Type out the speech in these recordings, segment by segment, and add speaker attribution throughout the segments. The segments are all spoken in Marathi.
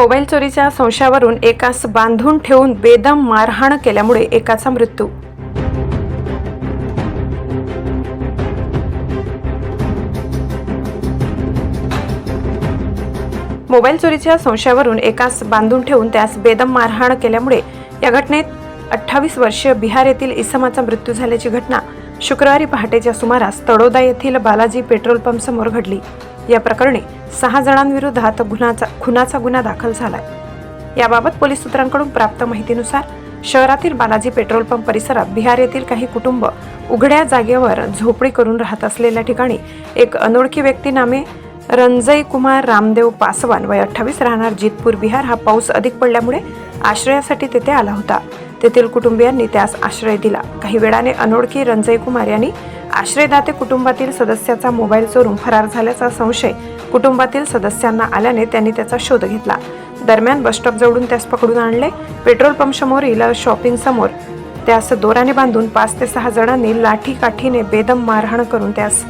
Speaker 1: मोबाईल चोरीच्या संशयावरून एकास बांधून ठेवून बेदम मारहाण केल्यामुळे एकाचा मृत्यू. मोबाईल चोरीच्या संशयावरून एकास बांधून ठेवून त्यास बेदम मारहाण केल्यामुळे या घटनेत अठ्ठावीस वर्षीय बिहार येथील इसमाचा मृत्यू झाल्याची घटना शुक्रवारी पहाटेच्या सुमारास तडोदा येथील बालाजी पेट्रोल पंप समोर घडली. या प्रकरणी सहा जणांविरोधात गुन्हाचा खुनाचा गुन्हा दाखल झालाय. याबाबत पोलीस सूत्रांकडून प्राप्त माहितीनुसार शहरातील बालाजी पेट्रोल पंप परिसरात बिहार येथील काही कुटुंब उघड्या जागेवर झोपडी करून राहत असलेल्या ठिकाणी एक अनोळखी व्यक्ती नामे रंजय कुमार रामदेव पासवान वय अठ्ठावीस राहणार जितपूर बिहार हा पाऊस अधिक पडल्यामुळे आश्रयासाठी तेथे आला होता. तेथील कुटुंबियांनी त्यास आश्रय दिला. काही वेळाने अनोळखी रंजय कुमार यांनी आश्रयदाते कुटुंबातील सदस्याचा मोबाईल चोरून फरार झाल्याचा संशय कुटुंबातील सदस्यांना आल्याने त्यांनी त्याचा शोध घेतला. दरम्यान बसस्टॉप जवळून त्यास पकडून आणले. पेट्रोल पंप इला शॉपिंग समोर. त्यास दोराने बांधून पाच ते सहा जणांनी लाठी काठीने बेदम मारहाण करून त्यास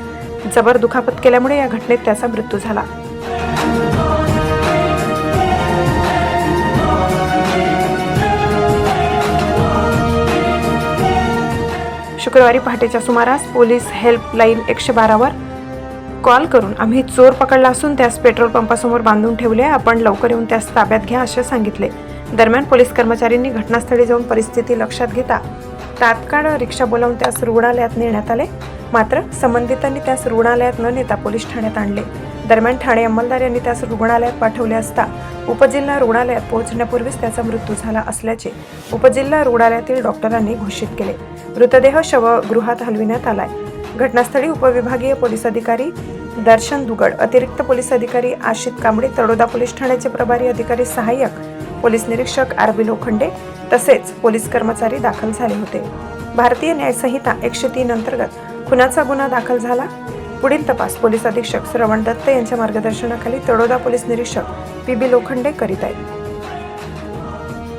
Speaker 1: जबर दुखापत केल्यामुळे या घटनेत त्याचा मृत्यू झाला. शुक्रवारी पहाटेच्या सुमारास पोलीस हेल्पलाईन एकशे बारावर कॉल करून आम्ही चोर पकडला असून त्यास पेट्रोल पंपासमोर बांधून ठेवले. आपण लवकर येऊन त्यास ताब्यात घ्या असे सांगितले. दरम्यान पोलीस कर्मचाऱ्यांनी घटनास्थळी जाऊन परिस्थिती लक्षात घेता. तात्काळ रिक्षा बोलावून त्यास रुग्णालयात नेण्यात आले. मात्र संबंधितांनी त्यास रुग्णालयात न नेता पोलीस ठाण्यात आणले. दरम्यान ठाणे अंमलदार यांनी त्यास रुग्णालयात पाठवले असता उपजिल्हा रुग्णालयात पोहोचण्यापूर्वीच त्याचा मृत्यू झाला असल्याचे उपजिल्हा रुग्णालयातील डॉक्टरांनी घोषित केले. मृतदेह शवगृहात हलविण्यात आलाय. घटनास्थळी उपविभागीय पोलीस अधिकारी दर्शन दुगड अतिरिक्त पोलीस अधिकारी आशित कांबळे तडोदा पोलीस ठाण्याचे प्रभारी अधिकारी सहाय्यक पोलीस निरीक्षक आर बी लोखंडे तसेच पोलीस कर्मचारी दाखल झाले होते. भारतीय न्यायसंहिता एकशे तीन अंतर्गत खुनाचा गुन्हा दाखल झाला. पुढील तपास पोलीस अधीक्षक श्रवण दत्त यांच्या मार्गदर्शनाखाली तडोदा पोलीस निरीक्षक पी बी लोखंडे करीत आहेत.